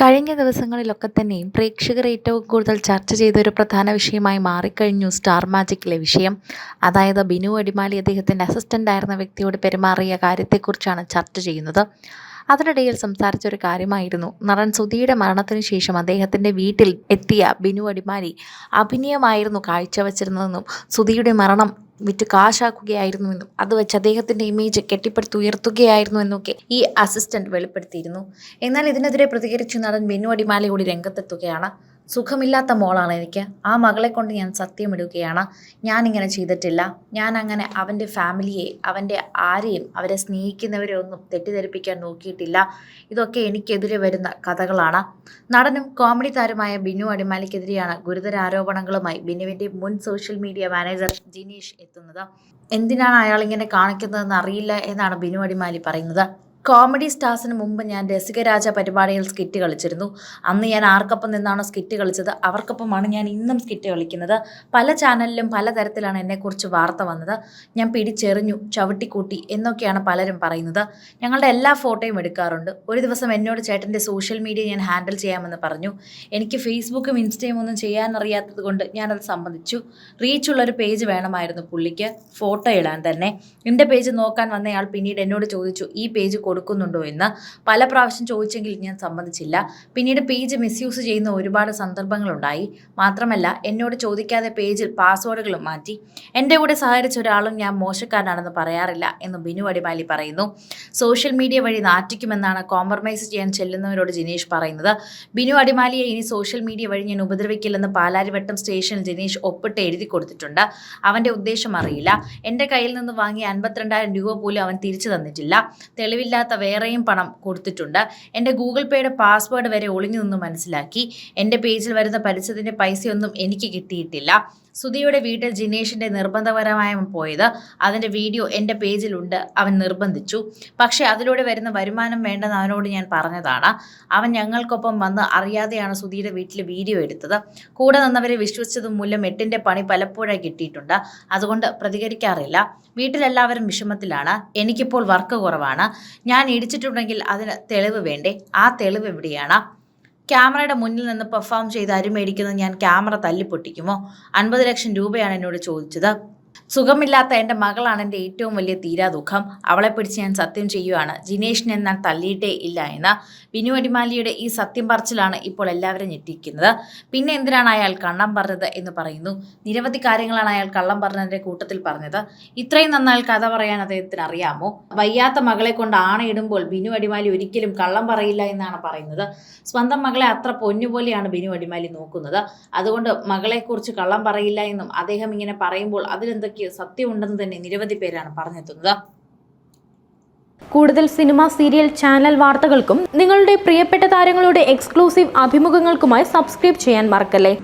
കഴിഞ്ഞ ദിവസങ്ങളിലൊക്കെ തന്നെയും പ്രേക്ഷകർ ഏറ്റവും കൂടുതൽ ചർച്ച ചെയ്ത ഒരു പ്രധാന വിഷയമായി മാറിക്കഴിഞ്ഞു സ്റ്റാർ മാജിക്കിലെ വിഷയം. അതായത് ബിനു അടിമാലി അദ്ദേഹത്തിന്റെ അസിസ്റ്റന്റ് ആയിരുന്ന വ്യക്തിയോട് പെരുമാറിയ കാര്യത്തെക്കുറിച്ചാണ് ചർച്ച ചെയ്യുന്നത്. അതിനിടയിൽ സംസാരിച്ച ഒരു കാര്യമായിരുന്നു. നടൻ സുധിയുടെ മരണത്തിന് ശേഷം അദ്ദേഹത്തിന്റെ വീട്ടിൽ എത്തിയ ബിനു അടിമാലി അഭിനയമായിരുന്നു കാഴ്ചവെച്ചിരുന്നതെന്നും സുധിയുടെ മരണം വിറ്റ് കാശാക്കുകയായിരുന്നുവെന്നും അത് വെച്ച് അദ്ദേഹത്തിന്റെ ഇമേജ് കെട്ടിപ്പടുത്ത് ഉയർത്തുകയായിരുന്നുവെന്നൊക്കെ ഈ അസിസ്റ്റന്റ് വെളിപ്പെടുത്തിയിരുന്നു. എന്നാൽ ഇതിനെതിരെ പ്രതികരിച്ച് നടൻ ബിനു അടിമാലി കൂടി രംഗത്തെത്തുകയാണ്. സുഖമില്ലാത്ത മോളാണ് എനിക്ക്. ആ മകളെ കൊണ്ട് ഞാൻ സത്യമിടുകയാണ് ഞാനിങ്ങനെ ചെയ്തിട്ടില്ല. ഞാൻ അങ്ങനെ അവന്റെ ഫാമിലിയെ അവന്റെ ആരെയും അവരെ സ്നേഹിക്കുന്നവരെ ഒന്നും തെറ്റിദ്ധരിപ്പിക്കാൻ നോക്കിയിട്ടില്ല. ഇതൊക്കെ എനിക്കെതിരെ വരുന്ന കഥകളാണ്. നടനും കോമഡി താരമായ ബിനു അടിമാലിക്കെതിരെയാണ് ഗുരുതര ആരോപണങ്ങളുമായി ബിനുവിന്റെ മുൻ സോഷ്യൽ മീഡിയ മാനേജർ ജിനീഷ് എത്തുന്നത്. എന്തിനാണ് അയാൾ ഇങ്ങനെ കാണിക്കുന്നതെന്ന് അറിയില്ല എന്നാണ് ബിനു അടിമാലി പറയുന്നത്. കോമഡി സ്റ്റാർസിന് മുമ്പ് ഞാൻ രസികരാജ പരിപാടിയിൽ സ്കിറ്റ് കളിച്ചിരുന്നു. അന്ന് ഞാൻ ആർക്കൊപ്പം നിന്നാണ് സ്കിറ്റ് കളിച്ചത്? അവർക്കൊപ്പമാണ് ഞാൻ ഇന്നും സ്കിറ്റ് കളിക്കുന്നത്. പല ചാനലിലും പലതരത്തിലാണ് എന്നെക്കുറിച്ച് വാർത്ത വന്നത്. ഞാൻ പിടിച്ചെറിഞ്ഞു ചവിട്ടിക്കൂട്ടി എന്നൊക്കെയാണ് പലരും പറയുന്നത്. ഞങ്ങളുടെ എല്ലാ ഫോട്ടോയും എടുക്കാറുണ്ട്. ഒരു ദിവസം എന്നോട് ചേട്ടന്റെ സോഷ്യൽ മീഡിയ ഞാൻ ഹാൻഡിൽ ചെയ്യാമെന്ന് പറഞ്ഞു. എനിക്ക് ഫേസ്ബുക്കും ഇൻസ്റ്റയും ഒന്നും ചെയ്യാൻ അറിയാത്തത് കൊണ്ട് ഞാനത് സംബന്ധിച്ചു റീച്ചുള്ളൊരു പേജ് വേണമായിരുന്നു പുള്ളിക്ക് ഫോട്ടോ ഇടാൻ തന്നെ. എന്റെ പേജ് നോക്കാൻ വന്നയാൾ പിന്നീട് എന്നോട് ചോദിച്ചു ഈ പേജ് കൊടുക്കുന്നുണ്ടോ എന്ന് പല പ്രാവശ്യം ചോദിച്ചെങ്കിൽ ഞാൻ സമ്മതിച്ചില്ല. പിന്നീട് പേജ് മിസ്യൂസ് ചെയ്യുന്ന ഒരുപാട് സന്ദർഭങ്ങളുണ്ടായി. മാത്രമല്ല എന്നോട് ചോദിക്കാതെ പേജിൽ പാസ്വേഡുകളും മാറ്റി. എന്റെ കൂടെ സഹകരിച്ച ഒരാളും ഞാൻ മോശക്കാരനാണെന്ന് പറയാറില്ല എന്ന് ബിനു അടിമാലി പറയുന്നു. സോഷ്യൽ മീഡിയ വഴി നാറ്റിക്കുമെന്നാണ് കോംപ്രമൈസ് ചെയ്യാൻ ചെല്ലുന്നവരോട് ജിനേഷ് പറയുന്നത്. ബിനു അടിമാലിയെ ഇനി സോഷ്യൽ മീഡിയ വഴി ഞാൻ ഉപദ്രവിക്കില്ലെന്ന് പാലാരിവട്ടം സ്റ്റേഷനിൽ ജിനേഷ് ഒപ്പിട്ട് എഴുതി കൊടുത്തിട്ടുണ്ട്. അവന്റെ ഉദ്ദേശം അറിയില്ല. എന്റെ കയ്യിൽ നിന്ന് വാങ്ങിയ അൻപത്തിരണ്ടായിരം രൂപ പോലും അവൻ തിരിച്ചു തന്നിട്ടില്ല. തെളിവില്ലാത്ത വേറെയും പണം കൊടുത്തിട്ടുണ്ട്. എന്റെ ഗൂഗിൾ പേയുടെ പാസ്വേഡ് വരെ ഒളിഞ്ഞു നിന്ന് മനസ്സിലാക്കി. എന്റെ പേജിൽ വരുന്ന പരസ്യത്തിന്റെ പൈസയൊന്നും എനിക്ക് കിട്ടിയിട്ടില്ല. സുധിയുടെ വീട്ടിൽ ജിനേഷിന്റെ നിർബന്ധപരമായ പോയത്. അതിന്റെ വീഡിയോ എന്റെ പേജിലുണ്ട്. അവൻ നിർബന്ധിച്ചു. പക്ഷേ അതിലൂടെ വരുന്ന വരുമാനം വേണ്ടെന്ന് അവനോട് ഞാൻ പറഞ്ഞതാണ്. അവൻ ഞങ്ങൾക്കൊപ്പം വന്ന് അറിയാതെയാണ് സുധിയുടെ വീട്ടിൽ വീഡിയോ എടുത്തത്. കൂടെ നിന്നവരെ വിശ്വസിച്ചത് മൂലം എട്ടിന്റെ പണി പലപ്പോഴായി കിട്ടിയിട്ടുണ്ട്. അതുകൊണ്ട് പ്രതികരിക്കാറില്ല. വീട്ടിലെല്ലാവരും വിഷമത്തിലാണ്. എനിക്കിപ്പോൾ വർക്ക് കുറവാണ്. ഞാൻ ഇടിച്ചിട്ടുണ്ടെങ്കിൽ അതിന് തെളിവ് വേണ്ടേ? ആ തെളിവ് എവിടെയാണ്? ക്യാമറയുടെ മുന്നിൽ നിന്ന് പെർഫോം ചെയ്ത് അരി മേടിക്കുന്നത് ഞാൻ ക്യാമറ തല്ലിപ്പൊട്ടിക്കുമോ? അൻപത് ലക്ഷം രൂപയാണ് എന്നോട് ചോദിച്ചത്. സുഖമില്ലാത്ത എന്റെ മകളാണ് എന്റെ ഏറ്റവും വലിയ തീരാ ദുഃഖം. അവളെ പിടിച്ച് ഞാൻ സത്യം ചെയ്യുവാണ്. ജിനേഷിനെ ഞാൻ തള്ളിയിട്ടേ ഇല്ല എന്ന. ബിനു അടിമാലിയുടെ ഈ സത്യം പറച്ചിലാണ് ഇപ്പോൾ എല്ലാവരും ഞെട്ടിക്കുന്നത്. പിന്നെ എന്തിനാണ് അയാൾ കള്ളം പറഞ്ഞത് എന്ന് പറയുന്നു. നിരവധി കാര്യങ്ങളാണ് അയാൾ കള്ളം പറഞ്ഞതിന്റെ കൂട്ടത്തിൽ പറഞ്ഞത്. ഇത്രയും നന്നായി കഥ പറയാൻ അദ്ദേഹത്തിന് അറിയാമോ? വയ്യാത്ത മകളെ കൊണ്ട് ആണയിടുമ്പോൾ ബിനു അടിമാലി ഒരിക്കലും കള്ളം പറയില്ല എന്നാണ് പറയുന്നത്. സ്വന്തം മകളെ അത്ര പൊന്നുപോലെയാണ് ബിനു അടിമാലി നോക്കുന്നത്. അതുകൊണ്ട് മകളെക്കുറിച്ച് കള്ളം പറയില്ല എന്നും അദ്ദേഹം ഇങ്ങനെ പറയുമ്പോൾ അതിലെന്തൊക്കെ സത്യമുണ്ടെന്ന് തന്നെ നിരവധി പേരാണ് പറഞ്ഞെത്തുന്നത്. കൂടുതൽ സിനിമ സീരിയൽ ചാനൽ വാർത്തകൾക്കും നിങ്ങളുടെ പ്രിയപ്പെട്ട താരങ്ങളുടെ എക്സ്ക്ലൂസീവ് അഭിമുഖങ്ങൾക്കുമായി സബ്സ്ക്രൈബ് ചെയ്യാൻ മറക്കല്ലേ?